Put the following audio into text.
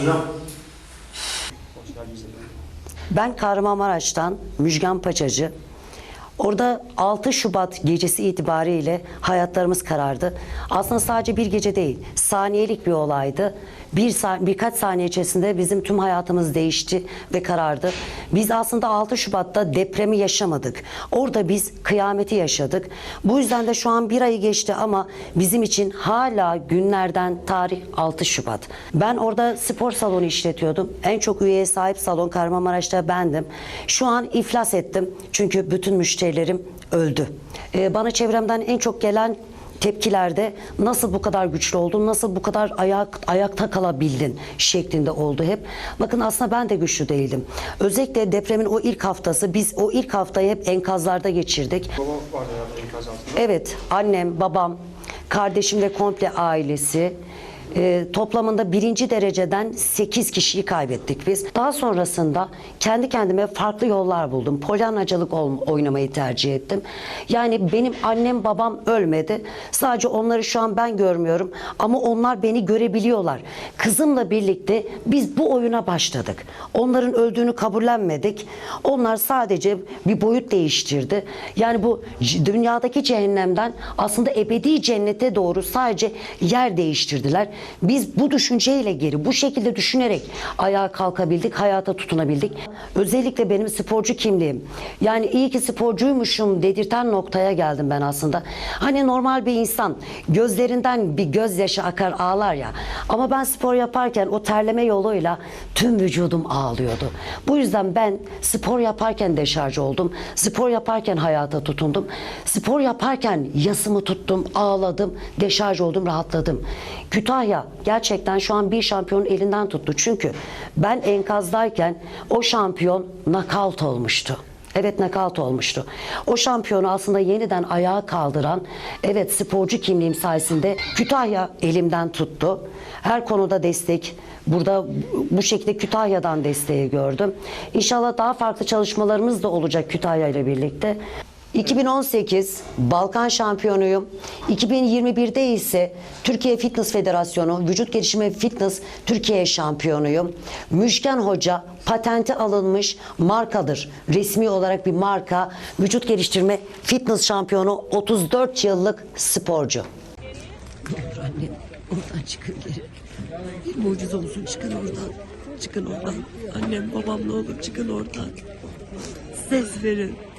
hocam. Ben Kahramanmaraş'tan Müjgan Paçacı. Orada 6 Şubat gecesi itibariyle hayatlarımız karardı. Aslında sadece bir gece değil, saniyelik bir olaydı. Bir birkaç saniye içerisinde bizim tüm hayatımız değişti ve karardı. Biz aslında 6 Şubat'ta depremi yaşamadık. Orada biz kıyameti yaşadık. Bu yüzden de şu an bir ayı geçti ama bizim için hala günlerden tarih 6 Şubat. Ben orada spor salonu işletiyordum. En çok üyeye sahip salon Kahramanmaraş'ta bendim. Şu an iflas ettim. Çünkü bütün müşterilerim öldü. Ee, bana çevremden en çok gelen tepkilerde nasıl bu kadar güçlü oldun, nasıl bu kadar ayak, ayakta kalabildin şeklinde oldu hep. Bakın aslında ben de güçlü değildim. Özellikle depremin o ilk haftası biz o ilk haftayı hep enkazlarda geçirdik. Baba vardı enkaz altında. Evet, annem, babam, kardeşim ve komple ailesi. E, toplamında birinci dereceden 8 kişiyi kaybettik biz. Daha sonrasında kendi kendime farklı yollar buldum. Polyanacılık ol- oynamayı tercih ettim. Yani benim annem babam ölmedi. Sadece onları şu an ben görmüyorum. Ama onlar beni görebiliyorlar. Kızımla birlikte biz bu oyuna başladık. Onların öldüğünü kabullenmedik. Onlar sadece bir boyut değiştirdi. Yani bu dünyadaki cehennemden aslında ebedi cennete doğru sadece yer değiştirdiler. Biz bu düşünceyle geri, bu şekilde düşünerek ayağa kalkabildik, hayata tutunabildik. Özellikle benim sporcu kimliğim. Yani iyi ki sporcuymuşum dedirten noktaya geldim ben aslında. Hani normal bir insan gözlerinden bir gözyaşı akar ağlar ya. Ama ben spor yaparken o terleme yoluyla tüm vücudum ağlıyordu. Bu yüzden ben spor yaparken deşarj oldum. Spor yaparken hayata tutundum. Spor yaparken yasımı tuttum, ağladım, deşarj oldum, rahatladım. Kütahya gerçekten şu an bir şampiyonun elinden tuttu. Çünkü ben enkazdayken o şampiyon nakavt olmuştu. Evet nakavt olmuştu. O şampiyonu aslında yeniden ayağa kaldıran evet sporcu kimliğim sayesinde Kütahya elimden tuttu. Her konuda destek burada bu şekilde Kütahya'dan desteği gördüm. İnşallah daha farklı çalışmalarımız da olacak Kütahya ile birlikte. 2018 Balkan şampiyonuyum. 2021'de ise Türkiye Fitness Federasyonu Vücut Gelişimi Fitness Türkiye şampiyonuyum. Müşken Hoca patenti alınmış markadır. Resmi olarak bir marka. Vücut geliştirme fitness şampiyonu 34 yıllık sporcu. Olur anne. Oradan çıkın geri. Bir mucize olsun çıkın oradan. Çıkın oradan. Annem babam ne olur çıkın oradan. Ses verin.